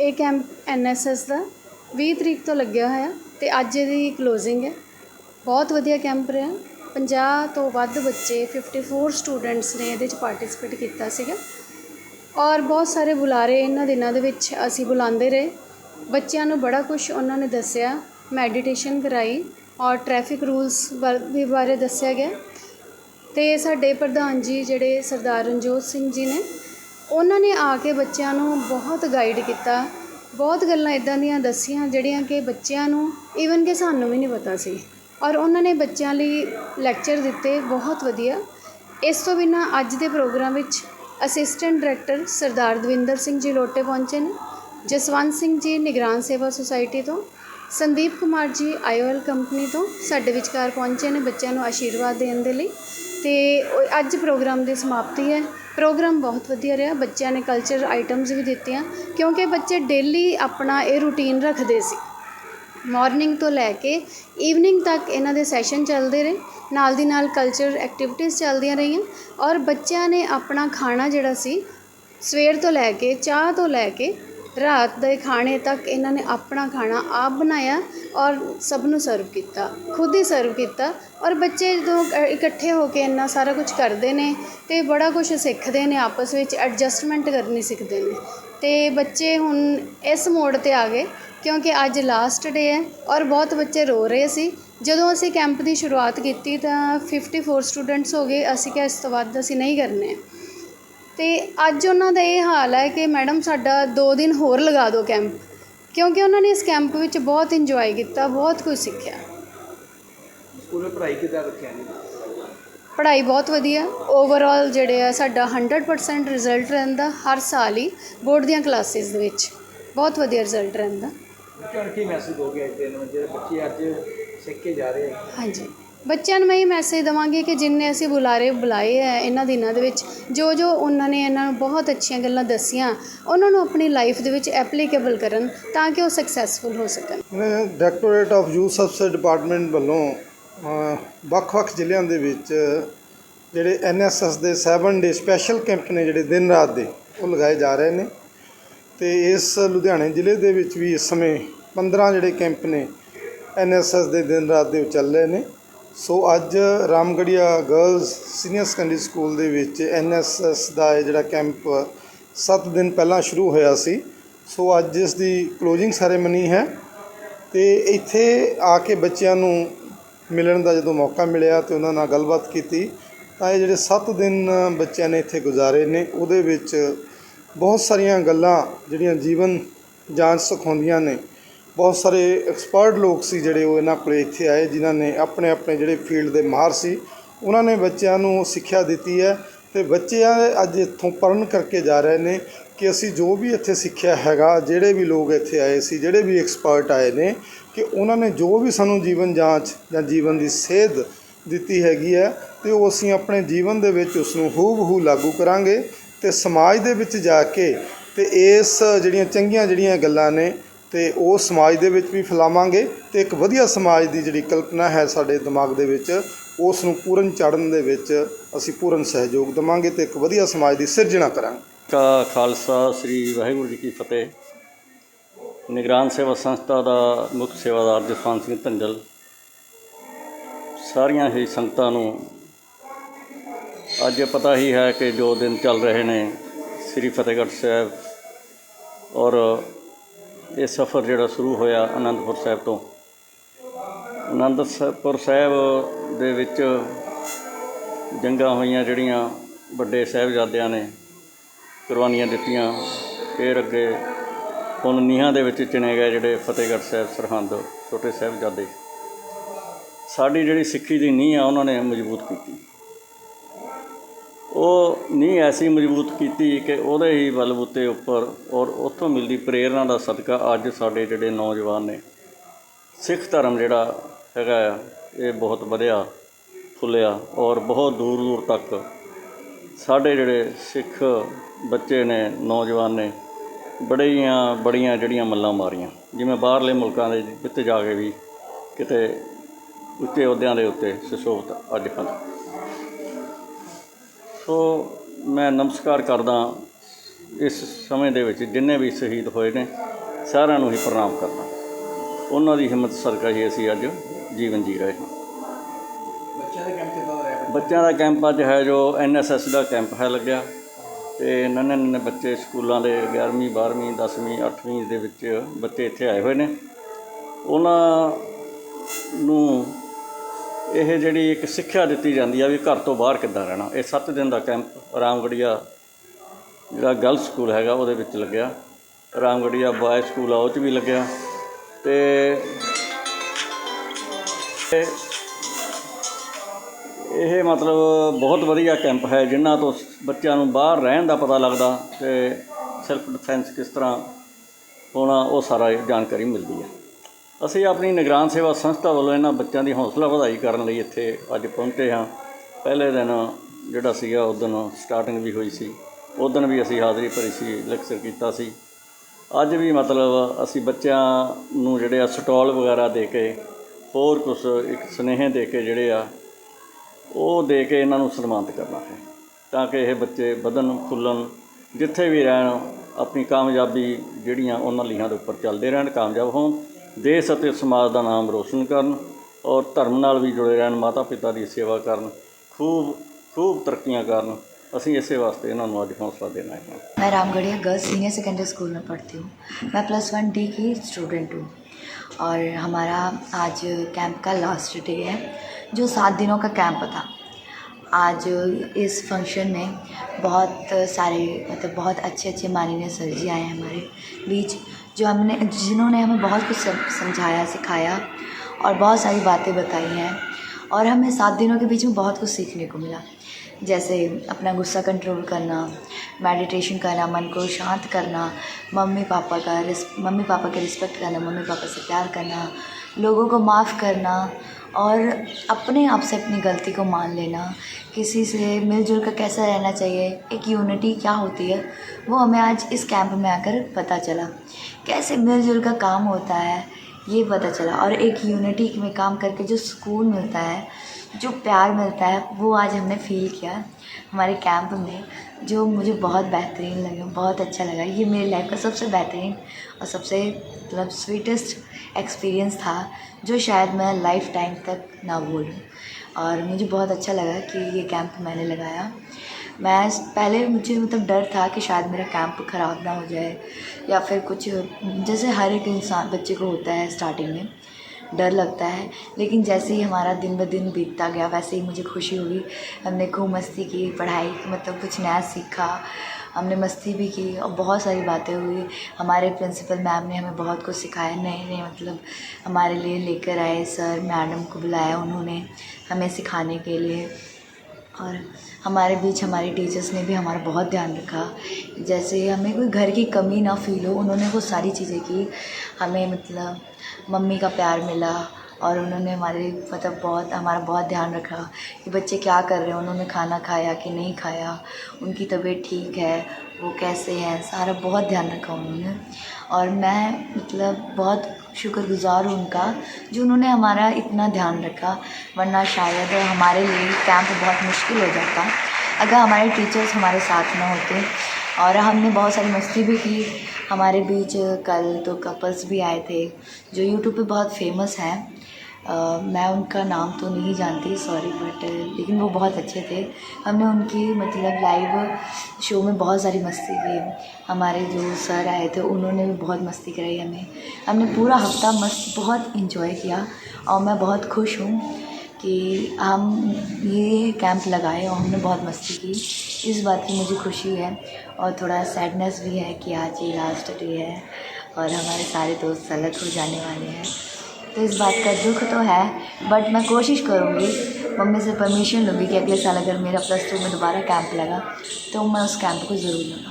ਇਹ camp NSS ਦਾ 20 ਤਰੀਕ ਤੋਂ ਲੱਗਿਆ ਹੋਇਆ ਤੇ ਅੱਜ ਇਹਦੀ ਕਲੋਜ਼ਿੰਗ ਹੈ। ਬਹੁਤ ਵਧੀਆ ਕੈਂਪ ਰਿਹਾ। 50 ਤੋਂ ਵੱਧ ਬੱਚੇ 54 ਸਟੂਡੈਂਟਸ ਨੇ ਇਹਦੇ ਚ ਪਾਰਟਿਸਿਪੇਟ ਕੀਤਾ ਸੀਗਾ। ਔਰ ਬਹੁਤ ਸਾਰੇ ਬੁਲਾਰੇ ਇਹਨਾਂ ਦਿਨਾਂ ਦੇ ਵਿੱਚ ਅਸੀਂ ਬੁਲਾਉਂਦੇ ਰਹੇ। ਬੱਚਿਆਂ ਨੂੰ ਬੜਾ ਕੁਝ ਉਹਨਾਂ ਨੇ ਦੱਸਿਆ ਮੈਡੀਟੇਸ਼ਨ ਕਰਾਈ ਔਰ ਟ੍ਰੈਫਿਕ ਰੂਲਸ ਵੀ ਬਾਰੇ ਦੱਸਿਆ ਗਿਆ। ਤੇ ਸਾਡੇ ਪ੍ਰਧਾਨ ਜੀ, ਜਿਹੜੇ ਸਰਦਾਰ ਰਣਜੋਤ ਸਿੰਘ ਜੀ ਨੇ ਉਹਨਾਂ ਨੇ ਆ ਕੇ ਬੱਚਿਆਂ ਨੂੰ ਬਹੁਤ ਗਾਈਡ ਕੀਤਾ। ਬਹੁਤ ਗੱਲਾਂ ਇੱਦਾਂ ਦੀਆਂ ਦੱਸੀਆਂ ਜਿਹੜੀਆਂ ਕਿ ਬੱਚਿਆਂ ਨੂੰ ਈਵਨ ਕਿ ਸਾਨੂੰ ਵੀ ਨਹੀਂ ਪਤਾ ਸੀ। ਔਰ ਉਹਨਾਂ ਨੇ ਬੱਚਿਆਂ ਲਈ ਲੈਕਚਰ ਦਿੱਤੇ ਬਹੁਤ ਵਧੀਆ। ਇਸ ਤੋਂ ਬਿਨਾਂ ਅੱਜ ਦੇ ਪ੍ਰੋਗਰਾਮ ਵਿੱਚ ਅਸਿਸਟੈਂਟ ਡਾਇਰੈਕਟਰ ਸਰਦਾਰ ਦਵਿੰਦਰ ਸਿੰਘ ਜੀ ਲੋਟੇ ਪਹੁੰਚੇ ਨੇ, ਜਸਵੰਤ ਸਿੰਘ ਜੀ ਨਿਗਰਾਨ ਸੇਵਾ ਸੁਸਾਇਟੀ ਤੋਂ, ਸੰਦੀਪ ਕੁਮਾਰ ਜੀ ਆਈਓਐਲ ਕੰਪਨੀ ਤੋਂ ਸਾਡੇ ਵਿਚਕਾਰ ਪਹੁੰਚੇ ਨੇ ਬੱਚਿਆਂ ਨੂੰ ਆਸ਼ੀਰਵਾਦ ਦੇਣ ਦੇ ਲਈ। ਅਤੇ ਅੱਜ ਪ੍ਰੋਗਰਾਮ ਦੀ ਸਮਾਪਤੀ ਹੈ। ਪ੍ਰੋਗਰਾਮ ਬਹੁਤ ਵਧੀਆ ਰਿਹਾ। ਬੱਚਿਆਂ ਨੇ ਕਲਚਰ ਆਈਟਮਸ ਵੀ ਦਿੱਤੀਆਂ, ਕਿਉਂਕਿ ਬੱਚੇ ਡੇਲੀ ਆਪਣਾ ਇਹ ਰੂਟੀਨ ਰੱਖਦੇ ਸੀ। ਮੋਰਨਿੰਗ ਤੋਂ ਲੈ ਕੇ ਈਵਨਿੰਗ ਤੱਕ ਇਹਨਾਂ ਦੇ ਸੈਸ਼ਨ ਚੱਲਦੇ ਰਹੇ। ਨਾਲ ਦੀ ਨਾਲ ਕਲਚਰ ਐਕਟੀਵਿਟੀਜ਼ ਚੱਲਦੀਆਂ ਰਹੀਆਂ ਔਰ ਬੱਚਿਆਂ ਨੇ ਆਪਣਾ ਖਾਣਾ ਜਿਹੜਾ ਸੀ, ਸਵੇਰ ਤੋਂ ਲੈ ਕੇ, ਚਾਹ ਤੋਂ ਲੈ ਕੇ ਰਾਤ ਦੇ ਖਾਣੇ ਤੱਕ ਇਹਨਾਂ ਨੇ ਆਪਣਾ ਖਾਣਾ ਆਪ ਬਣਾਇਆ ਔਰ ਸਭ ਨੂੰ ਸਰਵ ਕੀਤਾ, ਖੁਦ ਹੀ ਸਰਵ ਕੀਤਾ ਔਰ ਬੱਚੇ ਜਦੋਂ ਇਕੱਠੇ ਹੋ ਕੇ ਇੰਨਾ ਸਾਰਾ ਕੁਝ ਕਰਦੇ ਨੇ ਤੇ ਬੜਾ ਕੁਝ ਸਿੱਖਦੇ ਨੇ, ਆਪਸ ਵਿੱਚ ਐਡਜਸਟਮੈਂਟ ਕਰਨੀ ਸਿੱਖਦੇ ਨੇ ਤੇ ਬੱਚੇ ਹੁਣ ਇਸ ਮੋੜ ਤੇ ਆ ਗਏ ਕਿਉਂਕਿ ਅੱਜ ਲਾਸਟ ਡੇ ਹੈ ਔਰ ਬਹੁਤ ਬੱਚੇ ਰੋ ਰਹੇ ਸੀ। ਜਦੋਂ ਅਸੀਂ ਕੈਂਪ ਦੀ ਸ਼ੁਰੂਆਤ ਕੀਤੀ ਤਾਂ 54 ਸਟੂਡੈਂਟਸ ਹੋ ਗਏ, ਅਸੀਂ ਕਿਹਾ ਇਸ ਤੋਂ ਵੱਧ ਅਸੀਂ ਨਹੀਂ ਕਰਨੇ। ਤੇ ਅੱਜ ਉਹਨਾਂ ਦਾ ਇਹ ਹਾਲ ਹੈ ਕਿ ਮੈਡਮ ਸਾਡਾ 2 ਦਿਨ ਹੋਰ ਲਗਾ ਦਿਓ ਕੈਂਪ ਕਿਉਂਕਿ ਉਹਨਾਂ ਨੇ ਇਸ ਕੈਂਪ ਵਿੱਚ ਬਹੁਤ ਇੰਜੋਏ ਕੀਤਾ ਬਹੁਤ ਕੁਝ ਸਿੱਖਿਆ। ਸਕੂਲ ਪੜ੍ਹਾਈ ਕਿੱਦਾਂ ਰੱਖਿਆ ਜੀ? ਪੜ੍ਹਾਈ ਬਹੁਤ ਵਧੀਆ ਓਵਰਆਲ ਜਿਹੜੇ ਆ ਸਾਡਾ 100% ਰਿਜ਼ਲਟ ਰਹਿੰਦਾ ਹਰ ਸਾਲ ਹੀ ਬੋਰਡ ਦੀਆਂ ਕਲਾਸਿਸ ਦੇ ਵਿੱਚ। ਬਹੁਤ ਵਧੀਆ ਰਿਜ਼ਲਟ ਰਹਿੰਦਾ। ਬੱਚਿਆਂ ਨੂੰ ਕੀ ਮੈਸੇਜ ਦੋਗੇ ਅੱਜ ਦੇ ਨੂੰ ਜਿਹੜੇ ਬੱਚੇ ਅੱਜ ਸਿੱਖ ਕੇ ਜਾ ਰਹੇ ਆ? ਹਾਂਜੀ। ਬੱਚਿਆਂ ਨੂੰ ਮੈਂ ਇਹ ਮੈਸੇਜ ਦਵਾਂਗੀ ਕਿ ਜਿੰਨੇ ਅਸੀਂ ਬੁਲਾਰੇ ਬੁਲਾਏ ਹੈ ਇਹਨਾਂ ਦਿਨਾਂ ਦੇ ਵਿੱਚ, ਜੋ ਜੋ ਉਹਨਾਂ ਨੇ ਇਹਨਾਂ ਨੂੰ ਬਹੁਤ ਅੱਛੀਆਂ ਗੱਲਾਂ ਦੱਸੀਆਂ, ਉਹਨਾਂ ਨੂੰ ਆਪਣੀ ਲਾਈਫ ਦੇ ਵਿੱਚ ਐਪਲੀਕੇਬਲ ਕਰਨ ਤਾਂ ਕਿ ਉਹ ਸਕਸੈਸਫੁਲ ਹੋ ਸਕਣ। Directorate of youth service department ਵੱਲੋਂ ਵੱਖ-ਵੱਖ ਜ਼ਿਲ੍ਹਿਆਂ ਦੇ ਵਿੱਚ ਜਿਹੜੇ ਐਨਐਸਐਸ ਦੇ 7 ਡੇ ਸਪੈਸ਼ਲ ਕੈਂਪ ਨੇ ਜਿਹੜੇ ਦਿਨ ਰਾਤ ਦੇ, ਉਹ ਲਗਾਏ ਜਾ ਰਹੇ ਨੇ। ਤੇ ਇਸ ਲੁਧਿਆਣੇ ਜ਼ਿਲ੍ਹੇ ਦੇ ਵਿੱਚ ਵੀ ਇਸ ਸਮੇਂ 15 ਜਿਹੜੇ ਕੈਂਪ ਨੇ ਐਨਐਸਐਸ ਦੇ ਦਿਨ ਰਾਤ ਦੇ ਚੱਲ ਰਹੇ ਨੇ। ਸੋ ਅੱਜ Ramgarhia girls senior secondary school ਦੇ ਵਿੱਚ ਐਨਐਸਐਸ ਦਾ ਇਹ ਜਿਹੜਾ ਕੈਂਪ 7 ਦਿਨ ਪਹਿਲਾਂ ਸ਼ੁਰੂ ਹੋਇਆ ਸੀ। ਸੋ ਅੱਜ ਇਸ ਦੀ ਕਲੋਜ਼ਿੰਗ ਸੈਰੇਮਨੀ ਹੈ ਤੇ ਇੱਥੇ ਆ ਕੇ ਬੱਚਿਆਂ ਨੂੰ ਮਿਲਣ ਦਾ ਜਦੋਂ ਮੌਕਾ ਮਿਲਿਆ ਤੇ ਉਹਨਾਂ ਨਾਲ ਗੱਲਬਾਤ ਕੀਤੀ, ਤਾਂ ਇਹ ਜਿਹੜੇ 7 ਦਿਨ ਬੱਚਿਆਂ ਨੇ ਇੱਥੇ ਗੁਜ਼ਾਰੇ ਨੇ, ਉਹਦੇ ਵਿੱਚ ਬਹੁਤ ਸਾਰੀਆਂ ਗੱਲਾਂ ਜਿਹੜੀਆਂ ਜੀਵਨ ਜਾਂਚ ਸਿਖਾਉਂਦੀਆਂ ਨੇ ਬਹੁਤ ਸਾਰੇ ਐਕਸਪਰਟ ਲੋਕ ਸੀ ਜਿਹੜੇ ਉਹ ਇਹਨਾਂ ਕੋਲੇ ਇੱਥੇ ਆਏ, ਜਿਨ੍ਹਾਂ ਨੇ ਆਪਣੇ ਆਪਣੇ ਜਿਹੜੇ ਫੀਲਡ ਦੇ ਮਾਹਰ ਸੀ, ਉਹਨਾਂ ਨੇ ਬੱਚਿਆਂ ਨੂੰ ਸਿੱਖਿਆ ਦਿੱਤੀ ਹੈ ਤੇ ਬੱਚੇ ਅੱਜ ਇੱਥੋਂ ਪੜ੍ਹਨ ਕਰਕੇ ਜਾ ਰਹੇ ਨੇ ਕਿ ਅਸੀਂ ਜੋ ਵੀ ਇੱਥੇ ਸਿੱਖਿਆ ਹੈਗਾ, ਜਿਹੜੇ ਵੀ ਲੋਕ ਇੱਥੇ ਆਏ ਸੀ, ਜਿਹੜੇ ਵੀ ਐਕਸਪਰਟ ਆਏ ਨੇ, ਕਿ ਉਹਨਾਂ ਨੇ ਜੋ ਵੀ ਸਾਨੂੰ ਜੀਵਨ ਜਾਂਚ ਜਾਂ ਜੀਵਨ ਦੀ ਸੇਧ ਦਿੱਤੀ ਹੈਗੀ ਹੈ ਤੇ ਉਹ ਅਸੀਂ ਆਪਣੇ ਜੀਵਨ ਦੇ ਵਿੱਚ ਉਸ ਨੂੰ ਹੂਬਹੂ ਲਾਗੂ ਕਰਾਂਗੇ ਤੇ ਸਮਾਜ ਦੇ ਵਿੱਚ ਜਾ ਕੇ ਤੇ ਇਸ ਜਿਹੜੀਆਂ ਚੰਗੀਆਂ ਜਿਹੜੀਆਂ ਗੱਲਾਂ ਨੇ ਤੇ ਉਹ ਸਮਾਜ ਦੇ ਵਿੱਚ ਵੀ ਫੈਲਾਵਾਂਗੇ ਤੇ ਇੱਕ ਵਧੀਆ ਸਮਾਜ ਦੀ ਜਿਹੜੀ ਕਲਪਨਾ ਹੈ ਸਾਡੇ ਦਿਮਾਗ ਦੇ ਵਿੱਚ ਉਸ ਨੂੰ ਪੂਰਨ ਚਾੜਨ ਦੇ ਵਿੱਚ ਅਸੀਂ ਪੂਰਨ ਸਹਿਯੋਗ ਦੇਵਾਂਗੇ ਤੇ ਇੱਕ ਵਧੀਆ ਸਮਾਜ ਦੀ ਸਿਰਜਣਾ ਕਰਾਂਗੇ। ਕਾ ਖਾਲਸਾ, ਸ੍ਰੀ ਵਾਹਿਗੁਰੂ ਜੀ ਕੀ ਫਤਿਹ। ਨਿਗਰਾਨ ਸੇਵਾ ਸੰਸਥਾ ਦਾ ਮੁੱਖ ਸੇਵਾਦਾਰ ਜਸਵੰਤ ਸਿੰਘ ਧੰਜਲ। ਸਾਰੀਆਂ ਹੀ ਸੰਗਤਾਂ ਨੂੰ ਅੱਜ ਪਤਾ ਹੀ ਹੈ ਕਿ ਜੋ ਦਿਨ ਚੱਲ ਰਹੇ ਨੇ, ਸ੍ਰੀ ਫਤਿਹਗੜ੍ਹ ਸਾਹਿਬ ਔਰ ਇਹ ਸਫ਼ਰ ਜਿਹੜਾ ਸ਼ੁਰੂ ਹੋਇਆ ਆਨੰਦਪੁਰ ਸਾਹਿਬ ਤੋਂ। ਆਨੰਦਪੁਰ ਸਾਹਿਬ ਦੇ ਵਿੱਚ ਜੰਗਾਂ ਹੋਈਆਂ ਜਿਹੜੀਆਂ ਵੱਡੇ ਸਾਹਿਬਜ਼ਾਦਿਆਂ ਨੇ ਕੁਰਬਾਨੀਆਂ ਦਿੱਤੀਆਂ। ਫਿਰ ਅੱਗੇ ਹੁਣ ਨੀਹਾਂ ਦੇ ਵਿੱਚ ਚਿਣੇ ਗਏ ਜਿਹੜੇ ਫਤਿਹਗੜ੍ਹ ਸਾਹਿਬ ਸਰਹੰਦ, ਛੋਟੇ ਸਾਹਿਬਜ਼ਾਦੇ। ਸਾਡੀ ਜਿਹੜੀ ਸਿੱਖੀ ਦੀ ਨੀਂਹ ਆ, ਉਹਨਾਂ ਨੇ ਮਜ਼ਬੂਤ ਕੀਤੀ। ਉਹ ਨੀਂਹ ਐਸੀ ਮਜ਼ਬੂਤ ਕੀਤੀ ਕਿ ਉਹਦੇ ਹੀ ਬਲਬੂਤੇ ਉੱਪਰ ਔਰ ਉੱਥੋਂ ਮਿਲਦੀ ਪ੍ਰੇਰਣਾ ਦਾ ਸਦਕਾ ਅੱਜ ਸਾਡੇ ਜਿਹੜੇ ਨੌਜਵਾਨ ਨੇ ਸਿੱਖ ਧਰਮ ਜਿਹੜਾ ਹੈਗਾ ਆ, ਇਹ ਬਹੁਤ ਵਧਿਆ ਫੁੱਲਿਆ ਔਰ ਬਹੁਤ ਦੂਰ ਦੂਰ ਤੱਕ ਸਾਡੇ ਜਿਹੜੇ ਸਿੱਖ ਬੱਚੇ ਨੇ ਨੌਜਵਾਨ ਨੇ ਬੜੀਆਂ ਬੜੀਆਂ ਜਿਹੜੀਆਂ ਮੱਲਾਂ ਮਾਰੀਆਂ। ਜਿਵੇਂ ਬਾਹਰਲੇ ਮੁਲਕਾਂ ਦੇ ਵਿੱਚ ਜਾ ਕੇ ਵੀ ਕਿਤੇ ਉੱਚੇ ਅਹੁਦਿਆਂ ਦੇ ਉੱਤੇ ਸੁਸ਼ੋਭਤ ਅੱਜ ਹਨ। ਸੋ ਮੈਂ ਨਮਸਕਾਰ ਕਰਦਾ ਇਸ ਸਮੇਂ ਦੇ ਵਿੱਚ ਜਿੰਨੇ ਵੀ ਸ਼ਹੀਦ ਹੋਏ ਨੇ ਸਾਰਿਆਂ ਨੂੰ ਹੀ ਪ੍ਰਣਾਮ ਕਰਨਾ ਉਹਨਾਂ ਦੀ ਹਿੰਮਤ ਸਦਕਾ ਹੀ ਅਸੀਂ ਅੱਜ ਜੀਵਨ ਜੀ ਰਹੇ ਹਾਂ। ਬੱਚਿਆਂ ਦਾ ਕੈਂਪ ਕਿੱਦਾਂ ਦਾ ਰਿਹਾ ਬੱਚਿਆਂ ਦਾ ਕੈਂਪ ਅੱਜ ਹੈ ਜੋ ਐਨਐਸਐਸ ਦਾ ਕੈਂਪ ਹੈ ਲੱਗਿਆ। ਤੇ ਨੰਨੇ ਨੰਨੇ ਬੱਚੇ ਸਕੂਲਾਂ ਦੇ 11ਵੀਂ 12ਵੀਂ 10ਵੀਂ 8ਵੀਂ ਦੇ ਵਿੱਚ ਬੱਚੇ ਇੱਥੇ ਆਏ ਹੋਏ ਨੇ। ਉਹਨਾਂ ਨੂੰ ਇਹ ਜਿਹੜੀ ਇੱਕ ਸਿੱਖਿਆ ਦਿੱਤੀ ਜਾਂਦੀ ਆ ਵੀ ਘਰ ਤੋਂ ਬਾਹਰ ਕਿੱਦਾਂ ਰਹਿਣਾ। ਇਹ 7 ਦਿਨ ਦਾ ਕੈਂਪ ਰਾਮਗੜੀਆ ਜਿਹੜਾ ਗਰਲਸ ਸਕੂਲ ਹੈਗਾ, ਉਹਦੇ ਵਿੱਚ ਲੱਗਿਆ। ਰਾਮਗੜੀਆ ਬॉय ਸਕੂਲ ਆ, ਉਹ 'ਚ ਵੀ ਲੱਗਿਆ। ਤੇ ਇਹ ਇਹ ਮਤਲਬ ਬਹੁਤ ਵਧੀਆ ਕੈਂਪ ਹੈ ਜਿਨ੍ਹਾਂ ਤੋਂ ਬੱਚਿਆਂ ਨੂੰ ਬਾਹਰ ਰਹਿਣ ਦਾ ਪਤਾ ਲੱਗਦਾ ਤੇ ਸੈਲਫ ਡਿਫੈਂਸ ਕਿਸ ਤਰ੍ਹਾਂ ਹੋਣਾ, ਉਹ ਸਾਰਾ ਜਾਣਕਾਰੀ ਮਿਲਦੀ ਹੈ। ਅਸੀਂ ਆਪਣੀ ਨਿਗਰਾਨ ਸੇਵਾ ਸੰਸਥਾ ਵੱਲੋਂ ਇਹਨਾਂ ਬੱਚਿਆਂ ਦੀ ਹੌਸਲਾ ਵਧਾਈ ਕਰਨ ਲਈ ਇੱਥੇ ਅੱਜ ਪਹੁੰਚੇ ਹਾਂ। ਪਹਿਲੇ ਦਿਨ ਜਿਹੜਾ ਸੀਗਾ, ਉਸ ਸਟਾਰਟਿੰਗ ਵੀ ਹੋਈ ਸੀ। ਉਸ ਵੀ ਅਸੀਂ ਹਾਜ਼ਰੀ ਭਰੀ ਸੀ ਲੈਕਚਰ ਕੀਤਾ ਸੀ। ਅੱਜ ਵੀ ਮਤਲਬ ਅਸੀਂ ਬੱਚਿਆਂ ਨੂੰ ਜਿਹੜੇ ਆ ਸਟਾਲ ਵਗੈਰਾ ਦੇ ਕੇ, ਹੋਰ ਕੁਝ ਇੱਕ ਸੁਨੇਹੇ ਦੇ ਕੇ ਜਿਹੜੇ ਆ, ਉਹ ਦੇ ਕੇ ਇਹਨਾਂ ਨੂੰ ਸਨਮਾਨਿਤ ਕਰਨਾ ਹੈ। ਤਾਂ ਕਿ ਇਹ ਬੱਚੇ ਵਧਣ ਫੁੱਲਣ ਜਿੱਥੇ ਵੀ ਰਹਿਣ, ਆਪਣੀ ਕਾਮਯਾਬੀ ਜਿਹੜੀਆਂ ਉਹਨਾਂ ਲੀਹਾਂ ਦੇ ਉੱਪਰ ਚੱਲਦੇ ਰਹਿਣ, ਕਾਮਯਾਬ ਹੋਣ। ਦੇਸ਼ ਅਤੇ ਸਮਾਜ ਦਾ ਨਾਮ ਰੋਸ਼ਨ ਕਰਨ ਔਰ ਧਰਮ ਨਾਲ ਵੀ ਜੁੜੇ ਰਹਿਣ ਮਾਤਾ ਪਿਤਾ ਦੀ ਸੇਵਾ ਕਰਨ ਖੂਬ ਖੂਬ ਤਰੱਕੀਆਂ ਕਰਨ ਅਸੀਂ ਇਸੇ ਵਾਸਤੇ ਇਹਨਾਂ ਨੂੰ ਅੱਜ ਹੌਸਲਾ ਦੇਣਾ ਹੈ मैं Ramgarhia girls senior secondary school में पढ़ती हूँ मैं प्लस वन डी की स्टूडेंट हूँ और हमारा आज कैंप का लास्ट डे है जो सात दिनों का कैंप था आज इस फंक्शन में बहुत सारे मतलब बहुत अच्छे अच्छे माननीय सर जी आए हैं हमारे बीच जो हमने, जिन्होंने हमें बहुत कुछ समझाया, सिखाया और बहुत सारी बातें बताई हैं और हमें सात दिनों के बीच में बहुत कुछ सीखने को मिला। जैसे अपना गुस्सा कंट्रोल करना मेडिटेशन करना, मन को शांत करना, मम्मी पापा का मम्मी पापा के रिस्पेक्ट करना, मम्मी पापा से प्यार करना, लोगों को माफ़ करना और अपने आप से अपनी गलती को मान लेना, किसी से मिलजुल कर कैसा रहना चाहिए, एक यूनिटी क्या होती है, वो हमें आज इस कैंप में आकर पता चला। कैसे मिलजुल का काम होता है, ये पता चला। और एक यूनिटी में काम करके जो सुकून मिलता है, जो प्यार मिलता है, वो आज हमने फील किया हमारे कैंप में, जो मुझे बहुत बेहतरीन लगा, बहुत अच्छा लगा। ये मेरी लाइफ का सबसे बेहतरीन और सबसे मतलब स्वीटेस्ट एक्सपीरियंस था, जो शायद मैं लाइफ टाइम तक ना भूलूँ। और मुझे बहुत अच्छा लगा कि ये कैंप मैंने लगाया। मैं पहले मुझे मतलब डर था कि शायद मेरा कैंप ख़राब ना हो जाए, या फिर कुछ, जैसे हर एक इंसान, बच्चे को होता है स्टार्टिंग में, डर लगता है। लेकिन जैसे ही हमारा दिन ब दिन बीतता गया, वैसे ही मुझे खुशी हुई। हमने खूब मस्ती की, पढ़ाई मतलब कुछ नया सीखा। हमने मस्ती भी की और बहुत सारी बातें हुई। हमारे प्रिंसिपल मैम ने हमें बहुत कुछ सिखाया। नए नए मतलब हमारे लिए लेकर आए सर मैडम को बुलाया उन्होंने हमें सिखाने के लिए। और हमारे बीच हमारे टीचर्स ने भी हमारा बहुत ध्यान रखा। जैसे हमें कोई घर की कमी ना फील हो, उन्होंने वो सारी चीज़ें की। हमें मतलब मम्मी का प्यार मिला और उन्होंने हमारे मतलब बहुत, हमारा बहुत ध्यान रखा कि बच्चे क्या कर रहे हैं, उन्होंने खाना खाया कि नहीं खाया, उनकी तबीयत ठीक है, वो कैसे हैं, सारा बहुत ध्यान रखा उन्होंने। और मैं मतलब बहुत शुक्रगुजार हूँ उनका, जो उन्होंने हमारा इतना ध्यान रखा, वरना शायद हमारे लिए कैंप बहुत मुश्किल हो जाता, अगर हमारे टीचर्स हमारे साथ ना होते। और हमने बहुत सारी मस्ती भी की, हमारे बीच कल तो कपल्स भी आए थे, जो यूट्यूब पे बहुत फ़ेमस हैं। मैं उनका नाम तो नहीं जानती सॉरी बट लेकिन वो बहुत अच्छे थे। हमने उनकी मतलब लाइव शो में बहुत सारी मस्ती की। हमारे जो सर आए थे, उन्होंने भी बहुत मस्ती कराई हमें। हमने पूरा हफ़्ता मस्त, बहुत इंजॉय किया और मैं बहुत खुश हूँ कि हम ये कैंप लगाए और हमने बहुत मस्ती की। इस बात की मुझे खुशी है और थोड़ा सैडनेस भी है कि आज ये लास्ट डे है और हमारे सारे दोस्त अलग हो जाने वाले हैं। तो इस बात का दुख तो है बट मैं कोशिश करूँगी मम्मी से परमिशन लूँगी कि अगले साल अगर मेरा प्लस टू में दोबारा कैंप लगा तो मैं उस कैंप को ज़रूर लूँगा